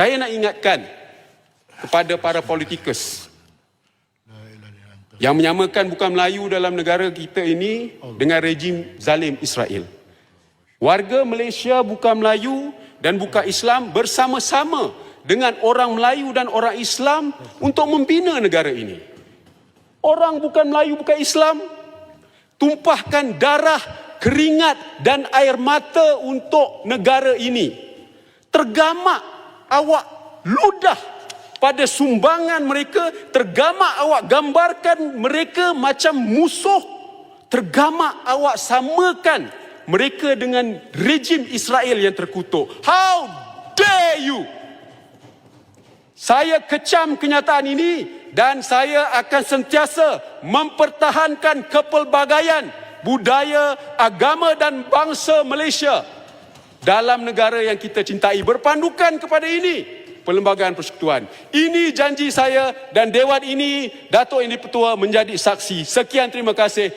Saya nak ingatkan kepada para politikus yang menyamakan bukan Melayu dalam negara kita ini dengan rejim zalim Israel. Warga Malaysia bukan Melayu dan bukan Islam bersama-sama dengan orang Melayu dan orang Islam untuk membina negara ini. Orang bukan Melayu bukan Islam tumpahkan darah, keringat dan air mata untuk negara ini. Tergamak awak ludah pada sumbangan mereka, tergamak awak gambarkan mereka macam musuh, tergamak awak samakan mereka dengan rejim Israel yang terkutuk. How dare you? Saya kecam kenyataan ini dan saya akan sentiasa mempertahankan kepelbagaian budaya, agama dan bangsa Malaysia dalam negara yang kita cintai berpandukan kepada ini Perlembagaan Persekutuan. Ini janji saya dan Dewan ini Datuk Yang di-Pertua menjadi saksi. Sekian terima kasih.